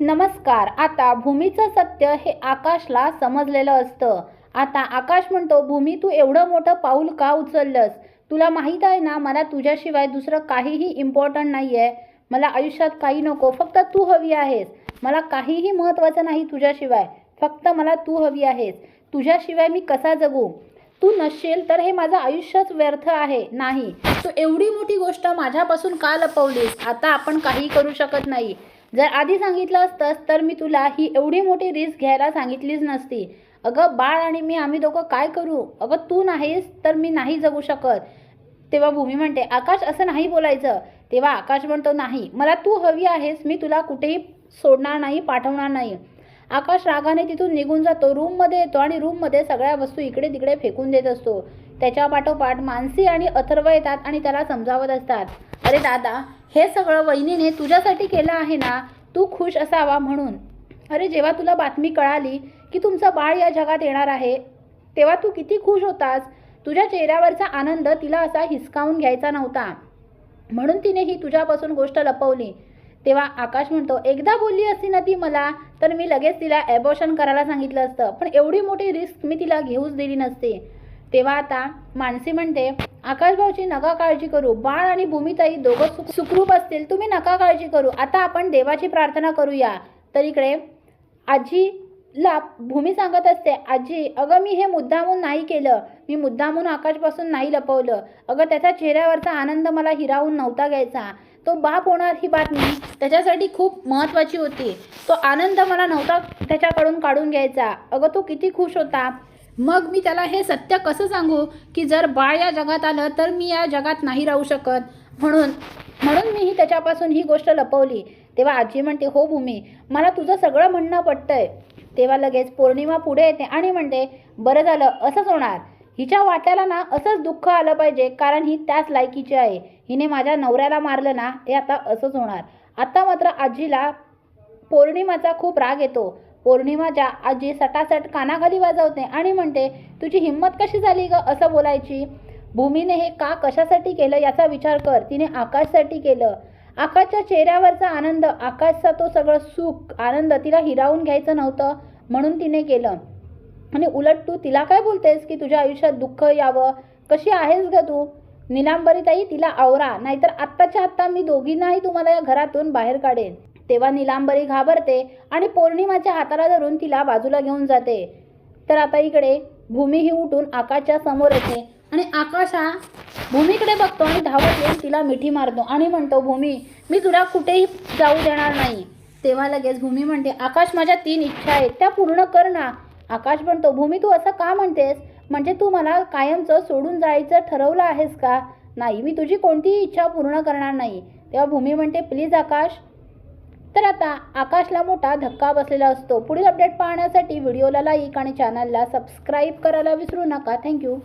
नमस्कार आता भूमीचं सत्य हे आकाशला समजलेलं असतं. आता आकाश म्हणतो भूमी तू एवढं मोठं पाऊल का उचललंस? तुला माहीत आहे ना मला तुझ्याशिवाय दुसरं काहीही इम्पॉर्टंट नाही आहे मला आयुष्यात काही नको फक्त तू हवी आहेस. मला काहीही महत्त्वाचं नाही तुझ्याशिवाय फक्त मला तू हवी आहेस. तुझ्याशिवाय मी कसा जगू? तू नसशील तर हे माझं आयुष्यच व्यर्थ आहे. नाही तू एवढी मोठी गोष्ट माझ्यापासून का लपवलीस? आता आपण काही करू शकत नाही. जर आधी सांगितलं असतंस तर मी तुला ही एवढी मोठी रिस्क घ्यायला सांगितलीच नसती. अगं बाळ आणि मी आम्ही दोघं काय करू? अगं तू नाहीस तर मी नाही जगू शकत. तेव्हा भूमी म्हणते आकाश असं नाही बोलायचं. तेव्हा आकाश म्हणतो नाही मला तू हवी आहेस मी तुला कुठेही सोडणार नाही पाठवणार नाही. आकाश रागाने तिथून निघून जातो. रूममध्ये येतो आणि रूममध्ये सगळ्या वस्तू इकडे तिकडे फेकून देत असतो. त्याच्या पाठोपाठ मानसी आणि अथर्व येतात आणि त्याला समजावत असतात. अरे दादा हे सगळं वहिनीने तुझ्यासाठी केलं आहे ना? तू खुश असावा म्हणून. अरे जेव्हा तुला बातमी कळाली की तुमचं बाळ या जगात येणार आहे तेव्हा तू किती खुश होतास. तुझ्या चेहऱ्यावरचा आनंद तिला असा हिसकावून घ्यायचा नव्हता. म्हणून तिने ही तुझ्यापासून गोष्ट लपवली. तेव्हा आकाश म्हणतो एकदा बोलली असती ना ती मला तर मी लगेच तिला ॲबॉशन करायला सांगितलं असतं. पण एवढी मोठी रिस्क मी तिला घेऊच दिली नसते. तेव्हा आता मानसी म्हणते आकाशभाऊची नका काळजी करू. बाळ आणि भूमिताई दोघं सुख सुखरूप असतील. तुम्ही नका काळजी करू. आता आपण देवाची प्रार्थना करूया. तर इकडे आजीला भूमी सांगत असते आजी अगं मी हे मुद्दामून नाही केलं. मी मुद्दामून आकाशपासून नाही लपवलं. अगं त्याच्या चेहऱ्यावरचा आनंद मला हिरावून नव्हता घ्यायचा. तो बाप होणार ही बातमी त्याच्यासाठी खूप महत्त्वाची होती. तो आनंद मला नव्हता त्याच्याकडून काढून घ्यायचा. अगं तो किती खुश होता. मग मी त्याला हे सत्य कसं सांगू की जर बाळ या जगात आलं तर मी या जगात नाही राहू शकत? म्हणून म्हणून मी ही त्याच्यापासून ही गोष्ट लपवली. तेव्हा आजी म्हणते हो भूमी मला तुझं सगळं म्हणणं पटतंय. तेव्हा लगेच पौर्णिमा पुढे येते आणि म्हणते बरं झालं असंच होणार. हिच्या वाट्याला ना असंच दुःख आलं पाहिजे कारण ही त्याच लायकीची आहे. हिने माझ्या नवऱ्याला मारलं ना हे आता असंच होणार. आता मात्र आजीला पौर्णिमाचा खूप राग येतो. पौर्णिमाच्या आजी सटासट कानाखाली वाजवते आणि म्हणते तुझी हिंमत कशी झाली ग असं बोलायची? भूमीने हे का कशासाठी केलं याचा विचार कर. तिने आकाशसाठी केलं. आकाशच्या चेहऱ्यावरचा आनंद आकाशचा तो सगळं सुख आनंद तिला हिरावून घ्यायचं नव्हतं म्हणून तिने केलं. आणि उलट तू तिला काय बोलतेस की तुझ्या आयुष्यात दुःख यावं? कशी आहेस ग तू? निलांबरीताई तिला आवरा. नाहीतर आत्ताच्या आत्ता मी दोघींनाही तुम्हाला या घरातून बाहेर काढेन. तेव्हा निलांबरी घाबरते आणि पौर्णिमाच्या हाताला धरून तिला बाजूला घेऊन जाते. तर आता इकडे भूमी ही उठून आकाशच्या समोर येते आणि आकाश हा भूमीकडे बघतो आणि धावत येऊन तिला मिठी मारतो आणि म्हणतो भूमी मी तुला कुठेही जाऊ देणार नाही. तेव्हा लगेच भूमी म्हणते आकाश माझ्या तीन इच्छा आहेत. त्या पूर्ण कर ना. आकाश म्हणतो भूमी तू असं का म्हणतेस? म्हणजे तू मला कायमचं सोडून जायचं ठरवलं आहेस का? नाही मी तुझी कोणतीही इच्छा पूर्ण करणार नाही. तेव्हा भूमी म्हणते प्लीज आकाश. तर आता आकाशला मोठा धक्का बसलेला असतो. पुढील अपडेट पाहण्यासाठी व्हिडिओला लाईक आणि चॅनलला सबस्क्राईब करायला विसरू नका. थँक्यू